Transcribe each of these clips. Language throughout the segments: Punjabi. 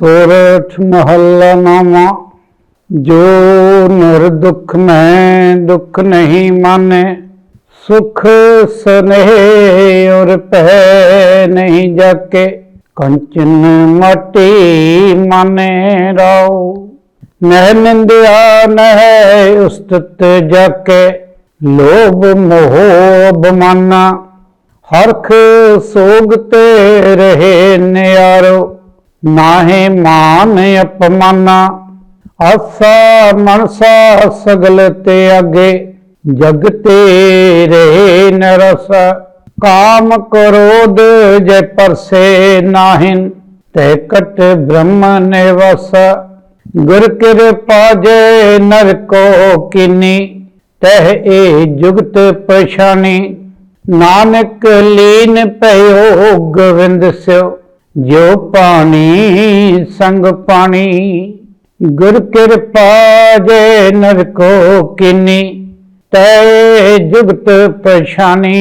ਸੋਰਠ ਮਹੱਲਾ ਨਾਮਾ ਜੋ ਨਿਰ ਦੁਖ ਮੈਂ ਦੁਖ ਨਹੀਂ ਮਾਨੇ, ਸੁਖ ਸਨੇਹ ਔਰ ਪਹਿ ਨਹੀਂ ਜਾਕੇ, ਕੰਚਨ ਮਟੀ ਮਾਨੇ ਰਾਉ ਨਹਿ ਨਿੰਦਿਆ ਨਹਿ ਉਸਤਤ ਜਾਕੇ, ਲੋਭ ਮੋਹ ਬਮਾਨਾ, ਹਰਖ ਸੋਗ ਤੇ ਰਹੇ ਨਿਆਰੋ। ਨਾਹੇ ਮਾਨ ਅਪਮਾਨਾ, ਆਸਾ ਮਨਸਾ ਸਗਲ ਤੇ ਅਗੇ, ਜਗ ਤੇ ਰਹੇ ਨਰਸ, ਕਾਮ ਕਰੋਧ ਜੈ ਪਰਸੇ ਨਾਹਿਨ ਤੈ ਕਟ ਬ੍ਰਹਮ ਨਿਵਸ, ਗੁਰ ਕਿਰਪਾ ਜੈ ਨਰ ਕੋ ਕਿਨੀ, ਤਹਿ ਏ ਜੁਗਤ ਪਰੇਸ਼ਾਨੀ, ਨਾਨਕ ਲੀਨ ਭਇਓ ਗੋਵਿੰਦ ਸਿਓ। ਜੋ ਪਾਣੀ ਸੰਗ ਪਾਣੀ, ਗੁਰ ਕਿਰਪਾ ਜੇ ਨਰ ਕੋ ਕਿਨੀ, ਤੈ ਜੁਗਤ ਪਛਾਨੀ।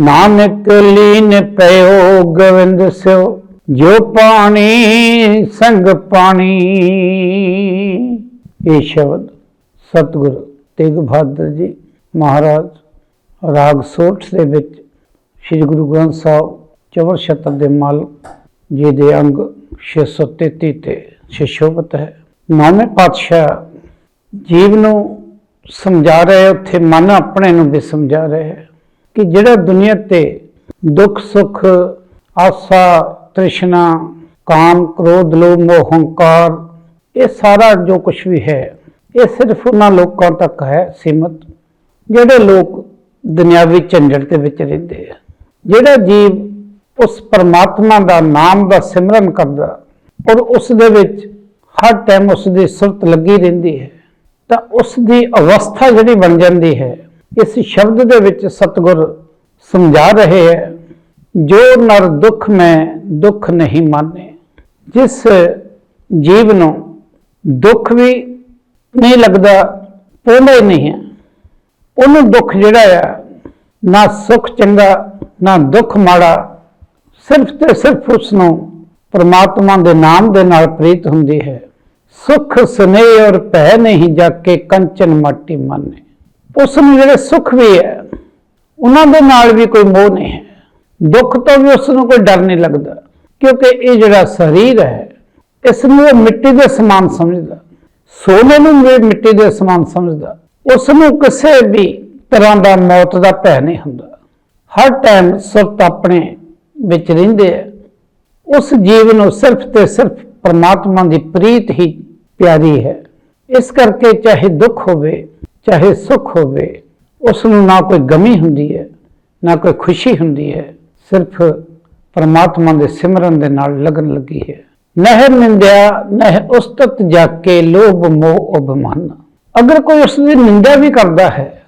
ਨਾਨਕ ਲੀਨ ਪਇਓ ਗੋਵਿੰਦ ਸਿਓ, ਜੋ ਪਾਣੀ ਸੰਗ ਪਾਣੀ। ਇਹ ਸ਼ਬਦ ਸਤਿਗੁਰੂ ਤੇਗ ਬਹਾਦਰ ਜੀ ਮਹਾਰਾਜ ਰਾਗ ਸੋਠ ਦੇ ਵਿੱਚ ਸ੍ਰੀ ਗੁਰੂ ਗ੍ਰੰਥ ਸਾਹਿਬ ਚਵਲ ਸ਼ਤਕ ਦੇ ਮਾਲਕ, ਜੀ ਦੇ ਅੰਗ 633 ਤੇ ਸ਼ਿਸ਼ੋਭਤ ਹੈ। ਨੌਵੇਂ ਪਾਤਸ਼ਾਹ ਜੀਵ ਨੂੰ ਸਮਝਾ ਰਹੇ, ਉੱਥੇ ਮਨ ਆਪਣੇ ਨੂੰ ਵੀ ਸਮਝਾ ਰਿਹਾ ਹੈ ਕਿ ਜਿਹੜਾ ਦੁਨੀਆ ਤੇ ਦੁੱਖ, ਸੁੱਖ, ਆਸਾ, ਤ੍ਰਿਸ਼ਨਾ, ਕਾਮ, ਕ੍ਰੋਧ, ਲੋਭ, ਮੋਹ, ਹੰਕਾਰ, ਇਹ ਸਾਰਾ ਜੋ ਕੁਝ ਵੀ ਹੈ, ਇਹ ਸਿਰਫ ਉਹਨਾਂ ਲੋਕਾਂ ਤੱਕ ਹੈ ਸੀਮਤ, ਜਿਹੜੇ ਲੋਕ ਦੁਨਿਆਵੀ ਝੰਡੜ ਦੇ ਵਿੱਚ ਰਹਿੰਦੇ ਆ ਜਿਹੜਾ ਜੀਵ ਉਸ ਪਰਮਾਤਮਾ ਦਾ ਨਾਮ ਦਾ ਸਿਮਰਨ ਕਰਦਾ ਔਰ ਉਸ ਦੇ ਵਿੱਚ ਹਰ ਟਾਈਮ ਉਸ ਦੀ ਸੁਰਤ ਲੱਗੀ ਰਹਿੰਦੀ ਹੈ। ਤਾਂ ਉਸ ਦੀ ਅਵਸਥਾ ਜਿਹੜੀ ਬਣ ਜਾਂਦੀ ਹੈ, ਇਸ ਸ਼ਬਦ ਦੇ ਵਿੱਚ ਸਤਿਗੁਰ ਸਮਝਾ ਰਹੇ ਹੈ, ਜੋ ਨਰ ਦੁੱਖ ਮੈਂ ਦੁੱਖ ਨਹੀਂ ਮਾਨੇ, ਜਿਸ ਜੀਵ ਨੂੰ ਦੁੱਖ ਵੀ ਨਹੀਂ ਲੱਗਦਾ ਪੋਲੇ ਹੀ ਨਹੀਂ ਹੈ। ਉਹਨੂੰ ਦੁੱਖ ਜਿਹੜਾ ਆ, ਨਾ ਸੁੱਖ ਚੰਗਾ, ਨਾ ਦੁੱਖ ਮਾੜਾ ਸਿਰਫ ਤੇ ਸਿਰਫ ਉਸ ਨੂੰ ਪ੍ਰਮਾਤਮਾ ਦੇ ਨਾਮ ਦੇ ਨਾਲ ਪ੍ਰੀਤ ਹੁੰਦੀ ਹੈ। ਸੁਖ, ਸਨੇਹ ਔਰ ਭੈ ਨਹੀਂ ਜਾ ਕੇ ਕੰਚਨ ਮਾਟੀ ਮੰਨੇ। ਉਸ ਨੂੰ ਜਿਹੜੇ ਸੁਖ ਵੀ ਹੈ, ਉਹਨਾਂ ਦੇ ਨਾਲ ਵੀ ਕੋਈ ਮੋਹ ਨਹੀਂ ਹੈ। ਦੁੱਖ ਤੋਂ ਵੀ ਉਸ ਨੂੰ ਕੋਈ ਡਰ ਨਹੀਂ ਲੱਗਦਾ, ਕਿਉਂਕਿ ਇਹ ਜਿਹੜਾ ਸਰੀਰ ਹੈ, ਇਸ ਨੂੰ ਉਹ ਮਿੱਟੀ ਦੇ ਸਮਾਨ ਸਮਝਦਾ। ਸੋਨੇ ਨੂੰ ਵੀ ਮਿੱਟੀ ਦੇ ਸਮਾਨ ਸਮਝਦਾ। ਉਸ ਨੂੰ ਕਿਸੇ ਵੀ ਤਰ੍ਹਾਂ ਦਾ ਮੌਤ ਦਾ ਭੈ ਨਹੀਂ ਹੁੰਦਾ। ਹਰ ਟਾਈਮ ਸੁਰਤ ਆਪਣੇ ਵਿੱਚ ਰਹਿੰਦੇ ਆ, ਉਸ ਜੀਵ ਨੂੰ ਸਿਰਫ ਤੇ ਸਿਰਫ ਪਰਮਾਤਮਾ ਦੀ ਪ੍ਰੀਤ ਹੀ ਪਿਆਰੀ ਹੈ। ਇਸ ਕਰਕੇ ਚਾਹੇ ਦੁੱਖ ਹੋਵੇ, ਚਾਹੇ ਸੁੱਖ ਹੋਵੇ, ਉਸ ਨੂੰ ਨਾ ਕੋਈ ਗਮੀ ਹੁੰਦੀ ਹੈ, ਨਾ ਕੋਈ ਖੁਸ਼ੀ ਹੁੰਦੀ ਹੈ, ਸਿਰਫ ਪਰਮਾਤਮਾ ਦੇ ਸਿਮਰਨ ਦੇ ਨਾਲ ਲਗਨ ਲੱਗੀ ਹੈ। ਨਹਿਰ ਨਿੰਦਿਆ ਨਹਿ ਉਸਤਤ ਜਾ ਕੇ ਲੋਭ ਮੋਹ ਅਭਿਮਾਨ ਅਗਰ ਕੋਈ ਉਸ ਦੀ ਨਿੰਦਾ ਵੀ ਕਰਦਾ ਹੈ,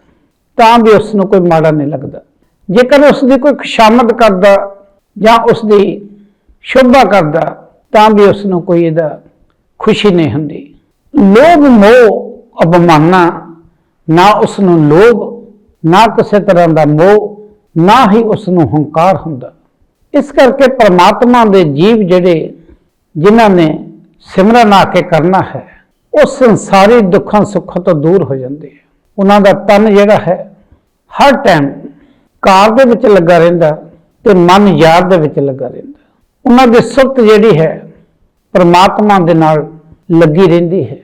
ਤਾਂ ਵੀ ਉਸ ਨੂੰ ਕੋਈ ਮਾੜਾ ਨਹੀਂ ਲੱਗਦਾ। ਜੇਕਰ ਉਸ ਦੀ ਕੋਈ ਖੁਸ਼ਾਮਦ ਕਰਦਾ ਜਾਂ ਉਸ ਦੀ ਸ਼ੋਭਾ ਕਰਦਾ, ਤਾਂ ਵੀ ਉਸ ਨੂੰ ਕੋਈ ਇਹਦਾ ਖੁਸ਼ੀ ਨਹੀਂ ਹੁੰਦੀ। ਲੋਭ ਮੋਹ ਅਪਮਾਨਾ, ਨਾ ਉਸ ਨੂੰ ਲੋਭ, ਨਾ ਕਿਸੇ ਤਰ੍ਹਾਂ ਦਾ ਮੋਹ, ਨਾ ਹੀ ਉਸ ਨੂੰ ਹੰਕਾਰ ਹੁੰਦਾ। ਇਸ ਕਰਕੇ ਪ੍ਰਮਾਤਮਾ ਦੇ ਜੀਵ ਜਿਹੜੇ ਜਿਨ੍ਹਾਂ ਨੇ ਸਿਮਰਨ ਆ ਕੇ ਕਰਨਾ ਹੈ, ਉਹ ਸੰਸਾਰੀ ਦੁੱਖਾਂ ਸੁੱਖਾਂ ਤੋਂ ਦੂਰ ਹੋ ਜਾਂਦੇ ਆ ਉਹਨਾਂ ਦਾ ਤਨ ਜਿਹੜਾ ਹੈ, ਹਰ ਟਾਈਮ ਕਾਰ ਦੇ ਵਿੱਚ ਲੱਗਾ ਰਹਿੰਦਾ। ਤੇ ਮਨ ਯਾਦ ਦੇ ਵਿੱਚ ਲੱਗਾ ਰਹਿੰਦਾ। ਉਹਨਾਂ ਦੀ ਸੁਰਤ ਜਿਹੜੀ ਹੈ, ਪਰਮਾਤਮਾ ਦੇ ਨਾਲ ਲੱਗੀ ਰਹਿੰਦੀ ਹੈ।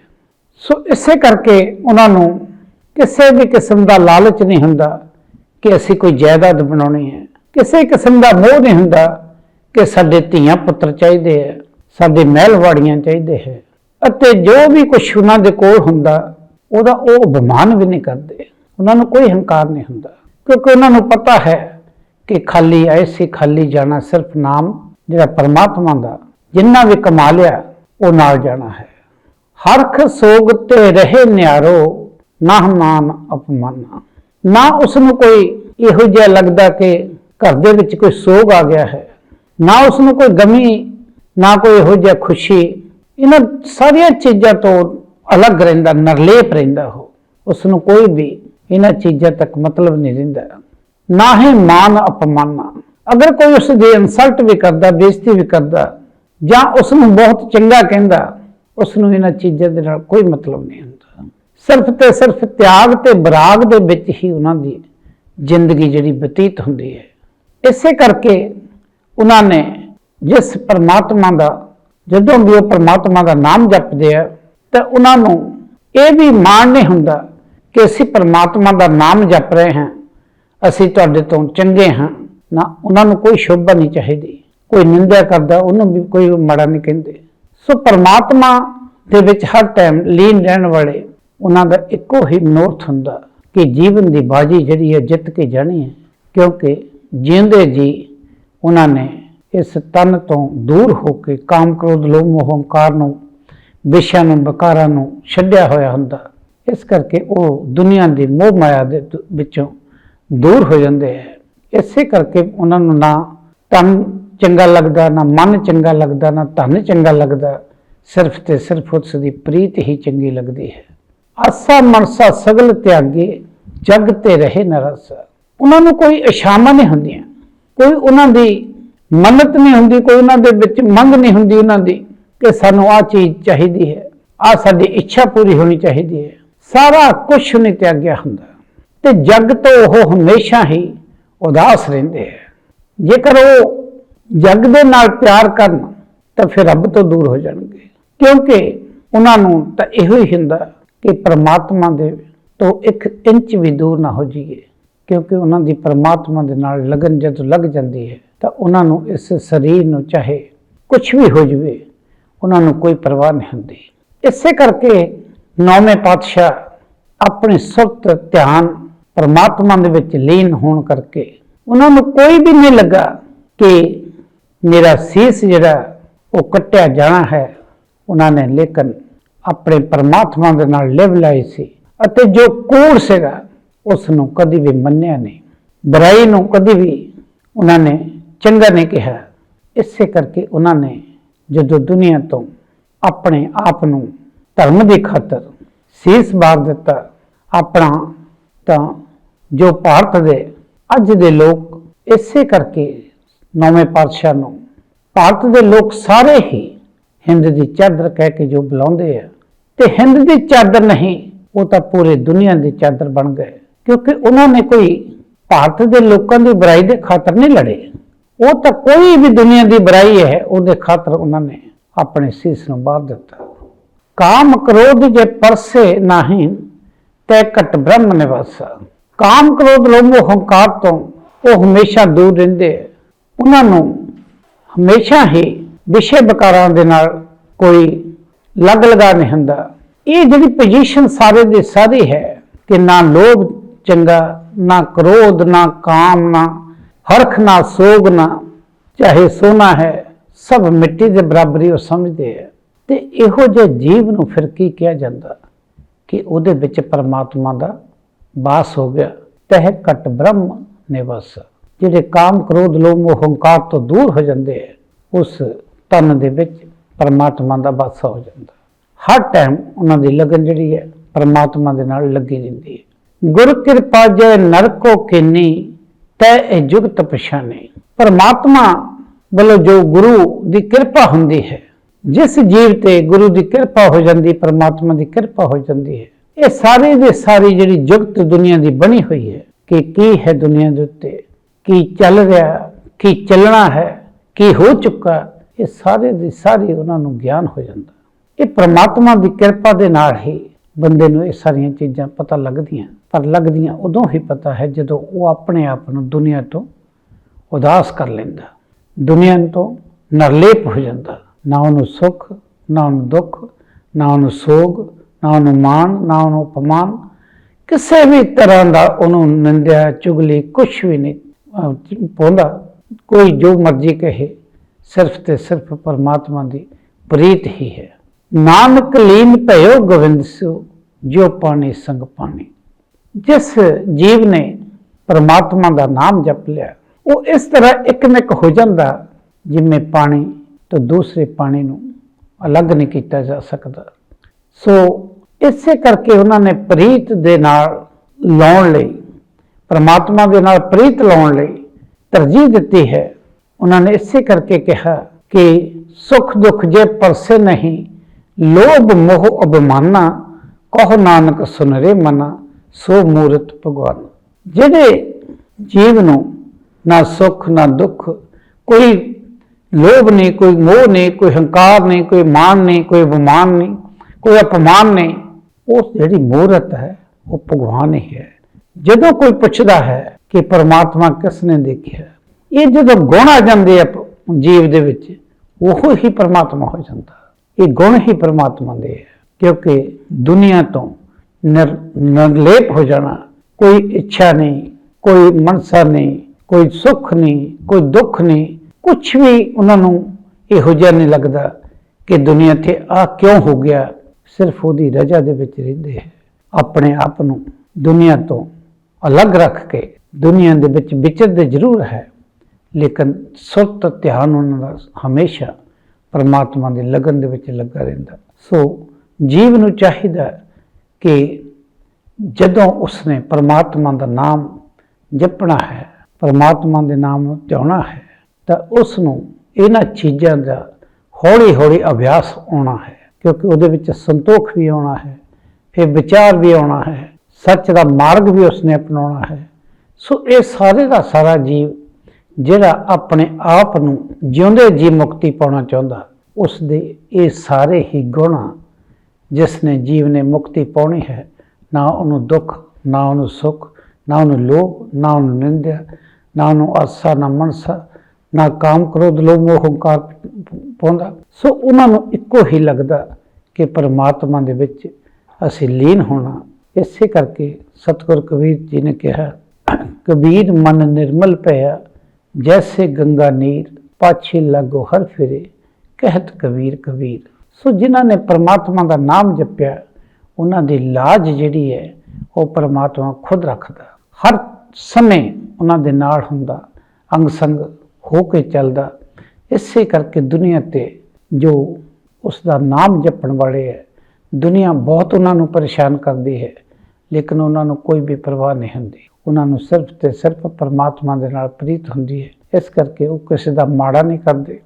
ਸੋ ਇਸੇ ਕਰਕੇ ਉਹਨਾਂ ਨੂੰ ਕਿਸੇ ਵੀ ਕਿਸਮ ਦਾ ਲਾਲਚ ਨਹੀਂ ਹੁੰਦਾ ਕਿ ਅਸੀਂ ਕੋਈ ਜਾਇਦਾਦ ਬਣਾਉਣੀ ਹੈ। ਕਿਸੇ ਕਿਸਮ ਦਾ ਮੋਹ ਨਹੀਂ ਹੁੰਦਾ ਕਿ ਸਾਡੇ ਧੀਆਂ ਪੁੱਤਰ ਚਾਹੀਦੇ ਹੈ, ਸਾਡੇ ਮਹਿਲਵਾੜੀਆਂ ਚਾਹੀਦੇ ਹੈ। ਅਤੇ ਜੋ ਵੀ ਕੁਝ ਉਹਨਾਂ ਦੇ ਕੋਲ ਹੁੰਦਾ, ਉਹਦਾ ਉਹ ਅਭਿਮਾਨ ਵੀ ਨਹੀਂ ਕਰਦੇ। ਉਹਨਾਂ ਨੂੰ ਕੋਈ ਹੰਕਾਰ ਨਹੀਂ ਹੁੰਦਾ। ਕਿਉਂਕਿ ਉਹਨਾਂ ਨੂੰ ਪਤਾ ਹੈ ਕਿ ਖਾਲੀ ਆਏ ਸੀ ਖਾਲੀ ਜਾਣਾ ਸਿਰਫ ਨਾਮ ਜਿਹੜਾ ਪਰਮਾਤਮਾ ਦਾ, ਜਿੰਨਾ ਵੀ ਕਮਾ ਲਿਆ, ਉਹ ਨਾਲ ਜਾਣਾ ਹੈ। ਹਰਖ ਸੋਗ ਤੇ ਰਹੇ ਨਿਆਰੋ, ਨਾ ਮਾਨ ਅਪਮਾਨਾ। ਨਾ ਉਸ ਨੂੰ ਕੋਈ ਇਹੋ ਜਿਹਾ ਲੱਗਦਾ ਕਿ ਘਰ ਦੇ ਵਿੱਚ ਕੋਈ ਸੋਗ ਆ ਗਿਆ ਹੈ। ਨਾ ਉਸ ਨੂੰ ਕੋਈ ਗਮੀ, ਨਾ ਕੋਈ ਇਹੋ ਜਿਹਾ ਖੁਸ਼ੀ। ਇਹਨਾਂ ਸਾਰੀਆਂ ਚੀਜ਼ਾਂ ਤੋਂ ਅਲੱਗ ਰਹਿੰਦਾ, ਨਿਰਲੇਪ ਰਹਿੰਦਾ ਉਹ। ਉਸ ਨੂੰ ਕੋਈ ਵੀ ਇਹਨਾਂ ਚੀਜ਼ਾਂ ਤੱਕ ਮਤਲਬ ਨਹੀਂ ਰਹਿੰਦਾ ਨਾ ਹੀ ਮਾਨ ਅਪਮਾਨਾ। ਅਗਰ ਕੋਈ ਉਸ ਦੀ ਇਨਸਲਟ ਵੀ ਕਰਦਾ, ਬੇਇੱਜ਼ਤੀ ਵੀ ਕਰਦਾ, ਜਾਂ ਉਸ ਨੂੰ ਬਹੁਤ ਚੰਗਾ ਕਹਿੰਦਾ ਉਸ ਨੂੰ ਇਹਨਾਂ ਚੀਜ਼ਾਂ ਦੇ ਨਾਲ ਕੋਈ ਮਤਲਬ ਨਹੀਂ ਹੁੰਦਾ। ਸਿਰਫ ਤੇ ਸਿਰਫ ਤਿਆਗ ਤੇ ਬਰਾਗ ਦੇ ਵਿੱਚ ਹੀ ਉਹਨਾਂ ਦੀ ਜ਼ਿੰਦਗੀ ਜਿਹੜੀ ਬਤੀਤ ਹੁੰਦੀ ਹੈ। ਇਸੇ ਕਰਕੇ ਉਹਨਾਂ ਨੇ ਜਿਸ ਪਰਮਾਤਮਾ ਦਾ, ਜਦੋਂ ਵੀ ਉਹ ਪਰਮਾਤਮਾ ਦਾ ਨਾਮ ਜਪਦੇ ਆ, ਤਾਂ ਉਹਨਾਂ ਨੂੰ ਇਹ ਵੀ ਮਾਣ ਨਹੀਂ ਹੁੰਦਾ ਕਿ ਅਸੀਂ ਪਰਮਾਤਮਾ ਦਾ ਨਾਮ ਜਪ ਰਹੇ ਹਾਂ। ਅਸੀਂ ਤੁਹਾਡੇ ਤੋਂ ਚੰਗੇ ਹਾਂ। ਨਾ, ਉਹਨਾਂ ਨੂੰ ਕੋਈ ਸ਼ੋਭਾ ਨਹੀਂ ਚਾਹੀਦੀ। ਕੋਈ ਨਿੰਦਿਆ ਕਰਦਾ, ਉਹਨੂੰ ਵੀ ਕੋਈ ਮਾੜਾ ਨਹੀਂ ਕਹਿੰਦੇ। ਸੋ ਪਰਮਾਤਮਾ ਦੇ ਵਿੱਚ ਹਰ ਟਾਈਮ ਲੀਨ ਰਹਿਣ ਵਾਲੇ, ਉਹਨਾਂ ਦਾ ਇੱਕੋ ਹੀ ਮਨੋਰਥ ਹੁੰਦਾ ਕਿ ਜੀਵਨ ਦੀ ਬਾਜੀ ਜਿਹੜੀ ਹੈ, ਜਿੱਤ ਕੇ ਜਾਣੀ ਹੈ। ਕਿਉਂਕਿ ਜਿਉਂਦੇ ਜੀ, ਉਹਨਾਂ ਨੇ ਇਸ ਤਨ ਤੋਂ ਦੂਰ ਹੋ ਕੇ ਕਾਮ ਕ੍ਰੋਧ, ਲੋਭ, ਮੋਹ, ਹੰਕਾਰ ਨੂੰ, ਵਿਸ਼ਿਆਂ ਨੂੰ ਬਕਾਰਾਂ ਨੂੰ ਛੱਡਿਆ ਹੋਇਆ ਹੁੰਦਾ। ਇਸ ਕਰਕੇ ਉਹ ਦੁਨੀਆ ਦੀ ਮੋਹ ਮਾਇਆ ਦੇ, ਵਿੱਚੋਂ ਦੂਰ ਹੋ ਜਾਂਦੇ ਹੈ। ਇਸੇ ਕਰਕੇ ਉਹਨਾਂ ਨੂੰ ਨਾ ਤਨ ਚੰਗਾ ਲੱਗਦਾ, ਨਾ ਮਨ ਚੰਗਾ ਲੱਗਦਾ, ਨਾ ਧਨ ਚੰਗਾ ਲੱਗਦਾ। ਸਿਰਫ ਤੇ ਸਿਰਫ ਉਸ ਦੀ ਪ੍ਰੀਤ ਹੀ ਚੰਗੀ ਲੱਗਦੀ ਹੈ। ਆਸਾ ਮਨਸਾ ਸਗਲ ਤਿਆਗੇ, ਜਗ ਤੇ ਰਹੇ ਨਰਸ। ਉਹਨਾਂ ਨੂੰ ਕੋਈ ਇਸ਼ਾਮਾ ਨਹੀਂ ਹੁੰਦੀਆਂ। ਕੋਈ ਉਹਨਾਂ ਦੀ ਮੰਨਤ ਨਹੀਂ ਹੁੰਦੀ, ਕੋਈ ਉਹਨਾਂ ਦੇ ਵਿੱਚ ਮੰਗ ਨਹੀਂ ਹੁੰਦੀ ਉਹਨਾਂ ਦੀ ਕਿ ਸਾਨੂੰ ਆਹ ਚੀਜ਼ ਚਾਹੀਦੀ ਹੈ ਆ ਸਾਡੀ ਇੱਛਾ ਪੂਰੀ ਹੋਣੀ ਚਾਹੀਦੀ ਹੈ। ਸਾਰਾ ਕੁਝ ਨਹੀਂ ਤਿਆਗਿਆ ਹੁੰਦਾ। ਤੇ ਜੱਗ ਤੋਂ ਉਹ ਹਮੇਸ਼ਾ ਹੀ ਉਦਾਸ ਰਹਿੰਦੇ ਹੈ ਜੇਕਰ ਉਹ ਜੱਗ ਦੇ ਨਾਲ ਪਿਆਰ ਕਰਨ, ਤਾਂ ਫਿਰ ਰੱਬ ਤੋਂ ਦੂਰ ਹੋ ਜਾਣਗੇ। ਕਿਉਂਕਿ ਉਹਨਾਂ ਨੂੰ ਤਾਂ ਇਹੋ ਹੀ ਹੁੰਦਾ ਕਿ ਪ੍ਰਮਾਤਮਾ ਦੇ ਤੋਂ ਇੱਕ ਇੰਚ ਵੀ ਦੂਰ ਨਾ ਹੋ ਜਾਈਏ। ਕਿਉਂਕਿ ਉਹਨਾਂ ਦੀ ਪ੍ਰਮਾਤਮਾ ਦੇ ਨਾਲ ਲਗਨ ਜਦੋਂ ਲੱਗ ਜਾਂਦੀ ਹੈ, ਤਾਂ ਉਹਨਾਂ ਨੂੰ ਇਸ ਸਰੀਰ ਨੂੰ ਚਾਹੇ ਕੁਝ ਵੀ ਹੋ ਜਵੇ, ਉਹਨਾਂ ਨੂੰ ਕੋਈ ਪਰਵਾਹ ਨਹੀਂ ਹੁੰਦੀ। ਇਸੇ ਕਰਕੇ ਨੌਵੇਂ ਪਾਤਸ਼ਾਹ ਆਪਣੇ ਸੁਰਤ ਧਿਆਨ ਪਰਮਾਤਮਾ ਦੇ ਵਿੱਚ ਲੀਨ ਹੋਣ ਕਰਕੇ ਉਹਨਾਂ ਨੂੰ ਕੋਈ ਵੀ ਨਹੀਂ ਲੱਗਾ ਕਿ ਮੇਰਾ ਸੀਸ ਜਿਹੜਾ ਉਹ ਕੱਟਿਆ ਜਾਣਾ ਹੈ, ਉਹਨਾਂ ਨੇ ਲੇਕਿਨ ਆਪਣੇ ਪਰਮਾਤਮਾ ਦੇ ਨਾਲ ਲਿਵ ਲਾਈ ਸੀ ਅਤੇ ਜੋ ਕੂੜ ਸੀਗਾ, ਉਸ ਨੂੰ ਕਦੀ ਵੀ ਮੰਨਿਆ ਨਹੀਂ। ਬੁਰਾਈ ਨੂੰ ਕਦੀ ਵੀ ਉਹਨਾਂ ਨੇ ਚੰਗਾ ਨਹੀਂ ਕਿਹਾ। ਇਸੇ ਕਰਕੇ ਉਹਨਾਂ ਨੇ ਜਦੋਂ ਦੁਨੀਆ ਤੋਂ ਆਪਣੇ ਆਪ ਨੂੰ ਧਰਮ ਦੀ ਖਾਤਰ ਸੀਸ ਬਾਗ ਦਿੱਤਾ, ਆਪਣਾ ਤਾਂ ਜੋ ਭਾਰਤ ਦੇ ਅੱਜ ਦੇ ਲੋਕ ਇਸੇ ਕਰਕੇ ਨੌਵੇਂ ਪਾਤਸ਼ਾਹ ਨੂੰ ਭਾਰਤ ਦੇ ਲੋਕ ਸਾਰੇ ਹੀ ਹਿੰਦ ਦੀ ਚਾਦਰ ਕਹਿ ਕੇ ਜੋ ਬੁਲਾਉਂਦੇ ਆ, ਤੇ ਹਿੰਦ ਦੀ ਚਾਦਰ ਨਹੀਂ, ਉਹ ਤਾਂ ਪੂਰੇ ਦੁਨੀਆ ਦੀ ਚਾਦਰ ਬਣ ਗਏ। ਕਿਉਂਕਿ ਉਹਨਾਂ ਨੇ ਕੋਈ ਭਾਰਤ ਦੇ ਲੋਕਾਂ ਦੀ ਬੁਰਾਈ ਦੇ ਖਾਤਰ ਨਹੀਂ ਲੜੇ। ਉਹ ਤਾਂ ਕੋਈ ਵੀ ਦੁਨੀਆ ਦੀ ਬੁਰਾਈ ਹੈ, ਉਹਦੇ ਖਾਤਰ ਉਹਨਾਂ ਨੇ ਆਪਣੇ ਸੀਸ ਨੂੰ ਬਾਹਰ ਦਿੱਤਾ। ਕਾਮ ਕ੍ਰੋਧ ਜੇ ਪਰਸੇ ਨਹੀਂ, ਤੈ ਘਟ ਬ੍ਰਹਮ ਨਿਵਾਸਾ। ਕਾਮ ਕ੍ਰੋਧ ਲੋਭ ਹੰਕਾਰ ਤੋਂ ਉਹ ਹਮੇਸ਼ਾ ਦੂਰ ਰਹਿੰਦੇ ਹੈ। ਉਹਨਾਂ ਨੂੰ ਹਮੇਸ਼ਾ ਹੀ ਵਿਸ਼ੇ ਵਿਕਾਰਾਂ ਦੇ ਨਾਲ ਕੋਈ ਲੱਗ ਲਗਾ ਨਹੀਂ ਹੁੰਦਾ। ਇਹ ਜਿਹੜੀ ਪੋਜੀਸ਼ਨ ਸਾਰੇ ਦੀ ਸਾਰੀ ਹੈ ਕਿ ਨਾ ਲੋਭ ਚੰਗਾ, ਨਾ ਕ੍ਰੋਧ, ਨਾ ਕਾਮ, ਨਾ ਹਰਖ, ਨਾ ਸੋਗ, ਨਾ ਚਾਹੇ ਸੋਨਾ ਹੈ, ਸਭ ਮਿੱਟੀ ਦੇ ਬਰਾਬਰੀ ਉਹ ਸਮਝਦੇ ਹੈ ਤੇ ਇਹੋ ਜਿਹੇ ਜੀਵ ਨੂੰ ਫਿਰ ਕੀ ਕਿਹਾ ਜਾਂਦਾ? ਕਿ ਉਹਦੇ ਵਿੱਚ ਪਰਮਾਤਮਾ ਦਾ ਵਾਸ ਹੋ ਗਿਆ। ਤਹਿ ਕਟ ਬ੍ਰਹਮ ਨਿਵਾਸ। ਜਿਹੜੇ ਕਾਮ ਕ੍ਰੋਧ ਲੋਭ ਮੋਹ ਹੰਕਾਰ ਤੋਂ ਦੂਰ ਹੋ ਜਾਂਦੇ ਹੈ, ਉਸ ਤਨ ਦੇ ਵਿੱਚ ਪਰਮਾਤਮਾ ਦਾ ਵਾਸਾ ਹੋ ਜਾਂਦਾ। ਹਰ ਟਾਈਮ ਉਹਨਾਂ ਦੀ ਲਗਨ ਜਿਹੜੀ ਹੈ, ਪਰਮਾਤਮਾ ਦੇ ਨਾਲ ਲੱਗੀ ਰਹਿੰਦੀ ਹੈ। ਗੁਰ ਕਿਰਪਾ ਜੈ ਨਰਕੋ ਕਿਨੀ ਤੈ ਇਹ ਜੁਗਤ ਪਛਾਨੇ। ਪਰਮਾਤਮਾ ਵੱਲੋਂ ਜੋ ਗੁਰੂ ਦੀ ਕਿਰਪਾ ਹੁੰਦੀ ਹੈ, ਜਿਸ ਜੀਵ ਤੇ ਗੁਰੂ ਦੀ ਕਿਰਪਾ ਹੋ ਜਾਂਦੀ, ਪਰਮਾਤਮਾ ਦੀ ਕਿਰਪਾ ਹੋ ਜਾਂਦੀ ਹੈ ਇਹ ਸਾਰੀ ਦੀ ਸਾਰੀ ਜਿਹੜੀ ਜੁਗਤ ਦੁਨੀਆ ਦੀ ਬਣੀ ਹੋਈ ਹੈ, ਕਿ ਕੀ ਹੈ ਦੁਨੀਆ ਦੇ ਉੱਤੇ, ਕੀ ਚੱਲ ਰਿਹਾ, ਕੀ ਚੱਲਣਾ ਹੈ, ਕੀ ਹੋ ਚੁੱਕਾ, ਇਹ ਸਾਰੇ ਦੀ ਸਾਰੀ ਉਹਨਾਂ ਨੂੰ ਗਿਆਨ ਹੋ ਜਾਂਦਾ। ਇਹ ਪ੍ਰਮਾਤਮਾ ਦੀ ਕਿਰਪਾ ਦੇ ਨਾਲ ਹੀ ਬੰਦੇ ਨੂੰ ਇਹ ਸਾਰੀਆਂ ਚੀਜ਼ਾਂ ਪਤਾ ਲੱਗਦੀਆਂ, ਪਰ ਲੱਗਦੀਆਂ ਉਦੋਂ ਹੀ ਪਤਾ ਹੈ ਜਦੋਂ ਉਹ ਆਪਣੇ ਆਪ ਨੂੰ ਦੁਨੀਆ ਤੋਂ ਉਦਾਸ ਕਰ ਲੈਂਦਾ। ਦੁਨੀਆ ਤੋਂ ਨਰਲੇਪ ਹੋ ਜਾਂਦਾ। ਨਾ ਉਹਨੂੰ ਸੁੱਖ, ਨਾ ਉਹਨੂੰ ਦੁੱਖ, ਨਾ ਉਹਨੂੰ ਸੋਗ ਨਾ ਉਹਨੂੰ ਮਾਣ ਨਾ ਉਹਨੂੰ ਅਪਮਾਨ। ਕਿਸੇ ਵੀ ਤਰ੍ਹਾਂ ਦਾ ਉਹਨੂੰ ਨਿੰਦਿਆ ਚੁਗਲੀ ਕੁਝ ਵੀ ਨਹੀਂ। ਅਹ, ਪਾਉਂਦਾ ਕੋਈ ਜੋ ਮਰਜ਼ੀ ਕਹੇ ਸਿਰਫ ਤੇ ਸਿਰਫ ਪਰਮਾਤਮਾ ਦੀ ਪ੍ਰੀਤ ਹੀ ਹੈ। ਨਾਨਕ ਲੀਨ ਭਇਓ ਗੋਬਿੰਦ ਸੋ ਜੋ ਪਾਣੀ ਸੰਗ ਪਾਣੀ। ਜਿਸ ਜੀਵ ਨੇ ਪਰਮਾਤਮਾ ਦਾ ਨਾਮ ਜਪ ਲਿਆ ਉਹ ਇਸ ਤਰ੍ਹਾਂ ਇੱਕਮਿਕ ਹੋ ਜਾਂਦਾ ਜਿਵੇਂ ਪਾਣੀ ਤੋਂ ਦੂਸਰੇ ਪਾਣੀ ਨੂੰ ਅਲੱਗ ਨਹੀਂ ਕੀਤਾ ਜਾ ਸਕਦਾ। ਸੋ ਇਸੇ ਕਰਕੇ ਉਹਨਾਂ ਨੇ ਪ੍ਰੀਤ ਦੇ ਨਾਲ ਲਾਉਣ ਲਈ, ਪਰਮਾਤਮਾ ਦੇ ਨਾਲ ਪ੍ਰੀਤ ਲਾਉਣ ਲਈ ਤਰਜੀਹ ਦਿੱਤੀ ਹੈ। ਉਹਨਾਂ ਨੇ ਇਸੇ ਕਰਕੇ ਕਿਹਾ ਕਿ ਸੁਖ ਦੁਖ ਜੇ ਪਰਸੇ ਨਹੀਂ, ਲੋਭ ਮੋਹ ਅਭਿਮਾਨਾ, ਕਹੋ ਨਾਨਕ ਸੁਨਰੇ ਮਨਾ, ਸੋ ਮੂਰਤ ਭਗਵਾਨ। ਜਿਹੜੇ ਜੀਵ ਨੂੰ ਨਾ ਸੁਖ, ਨਾ ਦੁੱਖ, ਕੋਈ ਲੋਭ ਨਹੀਂ, ਕੋਈ ਮੋਹ ਨਹੀਂ, ਕੋਈ ਹੰਕਾਰ ਨਹੀਂ, ਕੋਈ ਮਾਨ ਨਹੀਂ, ਕੋਈ ਅਭਿਮਾਨ ਨਹੀਂ ਕੋਈ ਅਪਮਾਨ ਨਹੀਂ ਉਹ ਜਿਹੜੀ ਮੂਰਤ ਹੈ ਉਹ ਭਗਵਾਨ ਹੀ ਹੈ ਜਦੋਂ ਕੋਈ ਪੁੱਛਦਾ ਹੈ ਕਿ ਪਰਮਾਤਮਾ ਕਿਸ ਨੇ ਦੇਖਿਆ ਇਹ ਜਦੋਂ ਗੁਣ ਆ ਜਾਂਦੇ ਆ ਜੀਵ ਦੇ ਵਿੱਚ ਉਹ ਹੀ ਪਰਮਾਤਮਾ ਹੋ ਜਾਂਦਾ ਇਹ ਗੁਣ ਹੀ ਪਰਮਾਤਮਾ ਦੇ ਹੈ ਕਿਉਂਕਿ ਦੁਨੀਆ ਤੋਂ ਨਿਰ- ਨਿਰਲੇਪ ਹੋ ਜਾਣਾ ਕੋਈ ਇੱਛਾ ਨਹੀਂ ਕੋਈ ਮਨਸਾ ਨਹੀਂ ਕੋਈ ਸੁੱਖ ਨਹੀਂ ਕੋਈ ਦੁੱਖ ਨਹੀਂ ਕੁਝ ਵੀ ਉਹਨਾਂ ਨੂੰ ਇਹੋ ਜਿਹਾ ਨਹੀਂ ਲੱਗਦਾ ਕਿ ਦੁਨੀਆ ਤੇ ਆ ਕਿਉਂ ਹੋ ਗਿਆ ਸਿਰਫ ਉਹਦੀ ਰਜਾ ਦੇ ਵਿੱਚ ਰਹਿੰਦੇ ਹੈ। ਆਪਣੇ ਆਪ ਨੂੰ ਦੁਨੀਆ ਤੋਂ ਅਲੱਗ ਰੱਖ ਕੇ ਦੁਨੀਆ ਦੇ ਵਿੱਚ ਵਿਚਰਦੇ ਜ਼ਰੂਰ ਹੈ। ਲੇਕਿਨ ਸੁਰਤ ਧਿਆਨ ਉਹਨਾਂ ਦਾ ਹਮੇਸ਼ਾ ਪਰਮਾਤਮਾ ਦੇ ਲਗਨ ਦੇ ਵਿੱਚ ਲੱਗਾ ਰਹਿੰਦਾ। ਸੋ ਜੀਵ ਨੂੰ ਚਾਹੀਦਾ ਕਿ ਜਦੋਂ ਉਸਨੇ ਪਰਮਾਤਮਾ ਦਾ ਨਾਮ ਜਪਣਾ ਹੈ, ਪਰਮਾਤਮਾ ਦੇ ਨਾਮ ਨੂੰ ਧਿਆਉਣਾ ਹੈ, ਤਾਂ ਉਸ ਨੂੰ ਇਹਨਾਂ ਚੀਜ਼ਾਂ ਦਾ ਹੌਲੀ ਹੌਲੀ ਅਭਿਆਸ ਆਉਣਾ ਹੈ। ਕਿਉਂਕਿ ਉਹਦੇ ਵਿੱਚ ਸੰਤੋਖ ਵੀ ਆਉਣਾ ਹੈ ਇਹ ਵਿਚਾਰ ਵੀ ਆਉਣਾ ਹੈ, ਸੱਚ ਦਾ ਮਾਰਗ ਵੀ ਉਸਨੇ ਅਪਣਾਉਣਾ ਹੈ। ਸੋ ਇਹ ਸਾਰੇ ਦਾ ਸਾਰਾ ਜੀਵ ਜਿਹੜਾ ਆਪਣੇ ਆਪ ਨੂੰ ਜਿਉਂਦੇ ਜੀ ਮੁਕਤੀ ਪਾਉਣਾ ਚਾਹੁੰਦਾ ਉਸ ਦੇ ਇਹ ਸਾਰੇ ਹੀ ਗੁਣ ਆ ਜਿਸ ਨੇ ਜੀਵ ਨੇ ਮੁਕਤੀ ਪਾਉਣੀ ਹੈ, ਨਾ ਉਹਨੂੰ ਦੁੱਖ, ਨਾ ਉਹਨੂੰ ਸੁੱਖ, ਨਾ ਉਹਨੂੰ ਲੋਭ, ਨਾ ਉਹਨੂੰ ਨਿੰਦਿਆ, ਨਾ ਉਹਨੂੰ ਆਸਾ, ਨਾ ਮਨਸਾ, ਨਾ ਕਾਮ ਕ੍ਰੋਧ ਲੋਭ ਮੋਹ ਹੰਕਾਰ ਪਾਉਂਦਾ। ਸੋ ਉਹਨਾਂ ਨੂੰ ਇੱਕੋ ਹੀ ਲੱਗਦਾ ਕਿ ਪਰਮਾਤਮਾ ਦੇ ਵਿੱਚ ਅਸੀਂ ਲੀਨ ਹੋਣਾ। ਇਸੇ ਕਰਕੇ ਸਤਿਗੁਰ ਕਬੀਰ ਜੀ ਨੇ ਕਿਹਾ, ਕਬੀਰ ਮਨ ਨਿਰਮਲ ਭਇਆ, ਜੈਸੇ ਗੰਗਾ ਨੀਰ, ਪਾਛੇ ਲੱਗੋ ਹਰ ਫਿਰੇ, ਕਹਿਤ ਕਬੀਰ ਕਬੀਰ। ਸੋ ਜਿਨ੍ਹਾਂ ਨੇ ਪਰਮਾਤਮਾ ਦਾ ਨਾਮ ਜਪਿਆ, ਉਹਨਾਂ ਦੀ ਲਾਜ ਜਿਹੜੀ ਹੈ, ਉਹ ਪਰਮਾਤਮਾ ਖੁਦ ਰੱਖਦਾ। ਹਰ ਸਮੇਂ ਉਹਨਾਂ ਦੇ ਨਾਲ ਹੁੰਦਾ, ਅੰਗ ਸੰਗ ਹੋ ਕੇ ਚੱਲਦਾ। ਇਸੇ ਕਰਕੇ ਦੁਨੀਆ ਤੇ ਜੋ ਉਸ ਦਾ ਨਾਮ ਜਪਣ ਵਾਲੇ ਹੈ। ਦੁਨੀਆ ਬਹੁਤ ਉਹਨਾਂ ਨੂੰ ਪਰੇਸ਼ਾਨ ਕਰਦੀ ਹੈ, ਲੇਕਿਨ ਉਹਨਾਂ ਨੂੰ ਕੋਈ ਵੀ ਪਰਵਾਹ ਨਹੀਂ ਹੁੰਦੀ। ਉਹਨਾਂ ਨੂੰ ਸਿਰਫ ਤੇ ਸਿਰਫ ਪਰਮਾਤਮਾ ਦੇ ਨਾਲ ਪ੍ਰੀਤ ਹੁੰਦੀ ਹੈ। ਇਸ ਕਰਕੇ ਉਹ ਕਿਸੇ ਦਾ ਮਾੜਾ ਨਹੀਂ ਕਰਦੇ,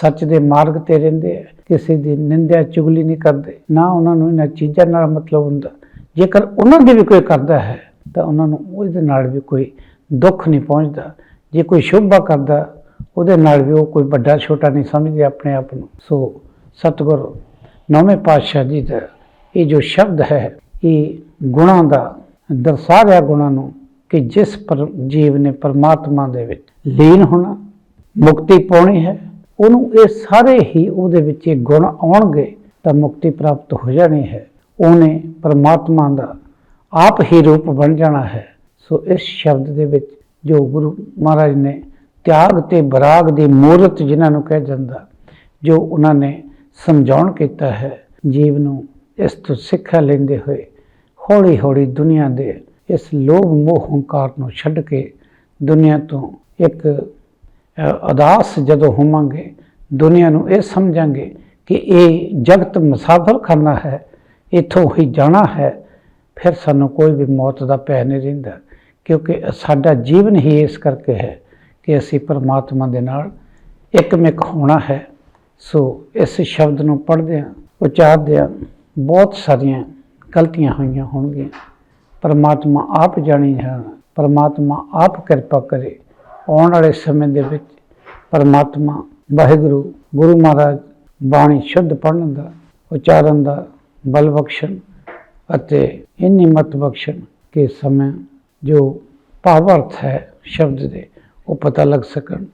ਸੱਚ ਦੇ ਮਾਰਗ ਤੇ ਰਹਿੰਦੇ ਹੈ। ਕਿਸੇ ਦੀ ਨਿੰਦਿਆ ਚੁਗਲੀ ਨਹੀਂ ਕਰਦੇ, ਨਾ ਉਹਨਾਂ ਨੂੰ ਇਹਨਾਂ ਚੀਜ਼ਾਂ ਨਾਲ ਮਤਲਬ ਹੁੰਦਾ। ਜੇਕਰ ਉਹਨਾਂ ਦੀ ਵੀ ਕੋਈ ਕਰਦਾ ਹੈ, ਤਾਂ ਉਹਨਾਂ ਨੂੰ ਉਹਦੇ ਨਾਲ ਵੀ ਕੋਈ ਦੁੱਖ ਨਹੀਂ ਪਹੁੰਚਦਾ। ਜੇ ਕੋਈ ਸ਼ੁਭਾ ਕਰਦਾ, ਉਹਦੇ ਨਾਲ ਵੀ ਉਹ ਕੋਈ ਵੱਡਾ ਛੋਟਾ ਨਹੀਂ ਸਮਝਦੇ ਆਪਣੇ ਆਪ ਨੂੰ। ਸੋ ਸਤਿਗੁਰੂ ਨੌਵੇਂ ਪਾਤਸ਼ਾਹ ਜੀ ਦਾ ਇਹ ਜੋ ਸ਼ਬਦ ਹੈ, ਇਹ ਗੁਣਾਂ ਦਾ ਦਰਸਾ ਰਿਹਾ ਗੁਣਾਂ ਨੂੰ ਕਿ ਜਿਸ ਪਰ ਜੀਵ ਨੇ ਪਰਮਾਤਮਾ ਦੇ ਵਿੱਚ ਲੀਨ ਹੋਣਾ, ਮੁਕਤੀ ਪਾਉਣੀ ਹੈ, ਉਹਨੂੰ ਇਹ ਸਾਰੇ ਹੀ ਉਹਦੇ ਵਿੱਚ ਇਹ ਗੁਣ ਆਉਣਗੇ ਤਾਂ ਮੁਕਤੀ ਪ੍ਰਾਪਤ ਹੋ ਜਾਣੀ ਹੈ। ਉਹਨੇ ਪਰਮਾਤਮਾ ਦਾ ਆਪ ਹੀ ਰੂਪ ਬਣ ਜਾਣਾ ਹੈ। ਸੋ ਇਸ ਸ਼ਬਦ ਦੇ ਵਿੱਚ ਜੋ ਗੁਰੂ ਮਹਾਰਾਜ ਨੇ ਤਿਆਗ ਤੇ ਬਰਾਗ ਦੀ ਮੂਰਤ ਜਿਨ੍ਹਾਂ ਨੂੰ ਕਹਿ ਜਾਂਦਾ, ਜੋ ਉਹਨਾਂ ਨੇ ਸਮਝਾਉਣ ਕੀਤਾ ਹੈ। ਜੀਵ ਨੂੰ ਇਸ ਤੋਂ ਸਿੱਖਿਆ ਲੈਂਦੇ ਹੋਏ ਹੌਲੀ ਹੌਲੀ ਦੁਨੀਆ ਦੇ ਇਸ ਲੋਭ ਮੋਹ ਹੰਕਾਰ ਨੂੰ ਛੱਡ ਕੇ ਦੁਨੀਆ ਤੋਂ ਇੱਕ ਅ, ਅਦਾਸ ਜਦੋਂ ਹੋਵਾਂਗੇ ਦੁਨੀਆ ਨੂੰ ਇਹ ਸਮਝਾਂਗੇ ਕਿ ਇਹ ਜਗਤ ਮੁਸਾਫਰ ਕਰਨਾ ਹੈ ਇੱਥੋਂ ਹੀ ਜਾਣਾ ਹੈ ਫਿਰ ਸਾਨੂੰ ਕੋਈ ਵੀ ਮੌਤ ਦਾ ਭੈ ਨਹੀਂ ਰਹਿੰਦਾ ਕਿਉਂਕਿ ਸਾਡਾ ਜੀਵਨ ਹੀ ਇਸ ਕਰਕੇ ਹੈ ਕਿ ਅਸੀਂ ਪਰਮਾਤਮਾ ਦੇ ਨਾਲ ਇੱਕਮਿਕ ਹੋਣਾ ਹੈ। ਸੋ ਇਸ ਸ਼ਬਦ ਨੂੰ ਪੜ੍ਹਦਿਆਂ ਉਚਾਰਦਿਆਂ ਬਹੁਤ ਸਾਰੀਆਂ ਗਲਤੀਆਂ ਹੋਈਆਂ ਹੋਣਗੀਆਂ। ਪਰਮਾਤਮਾ ਆਪ ਜਾਣੀ ਹੈ, ਪਰਮਾਤਮਾ ਆਪ ਕਿਰਪਾ ਕਰੇ। ਆਉਣ ਵਾਲੇ ਸਮੇਂ ਦੇ ਵਿੱਚ ਪਰਮਾਤਮਾ ਵਾਹਿਗੁਰੂ, ਗੁਰੂ ਮਹਾਰਾਜ ਬਾਣੀ ਸ਼ੁੱਧ ਪੜ੍ਹਨ ਦਾ, ਉਚਾਰਨ ਦਾ ਬਲ ਬਖਸ਼ਣ ਅਤੇ ਇੰਨੀ ਮਤ ਬਖਸ਼ਣ ਕਿ ਸਮੇਂ ਜੋ ਭਾਵ-ਅਰਥ ਹੈ ਸ਼ਬਦ ਦੇ, ਉਹ ਪਤਾ ਲੱਗ ਸਕਣ।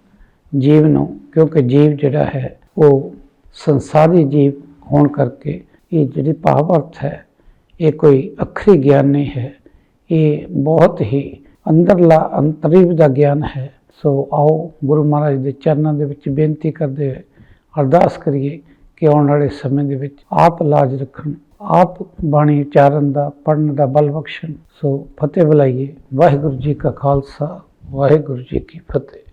ਜੀਵ ਨੂੰ, ਕਿਉਂਕਿ ਜੀਵ ਜਿਹੜਾ ਹੈ ਉਹ ਸੰਸਾਰੀ ਜੀਵ ਹੋਣ ਕਰਕੇ ਇਹ ਜਿਹੜੀ ਭਾਵ-ਅਰਥ ਹੈ, ਇਹ ਕੋਈ ਅਖਰੀ ਗਿਆਨ ਨਹੀਂ ਹੈ। ਇਹ ਬਹੁਤ ਹੀ ਅੰਦਰਲਾ ਅੰਤਰੀਵ ਦਾ ਗਿਆਨ ਹੈ। ਸੋ ਆਓ ਗੁਰੂ ਮਹਾਰਾਜ ਦੇ ਚਰਨਾਂ ਦੇ ਵਿੱਚ ਬੇਨਤੀ ਕਰਦੇ ਹੋਏ ਅਰਦਾਸ ਕਰੀਏ ਕਿ ਆਉਣ ਵਾਲੇ ਸਮੇਂ ਦੇ ਵਿੱਚ ਆਪ ਲਾਜ ਰੱਖਣ, ਆਪ ਬਾਣੀ ਉਚਾਰਨ ਦਾ ਪੜਨ ਦਾ ਬਲ ਬਖਸ਼ਣ। ਸੋ ਫਤਿਹ ਬੁਲਾਈਏ। ਵਾਹਿਗੁਰੂ ਜੀ ਕਾ ਖਾਲਸਾ, ਵਾਹਿਗੁਰੂ ਜੀ ਕੀ ਫਤਿਹ।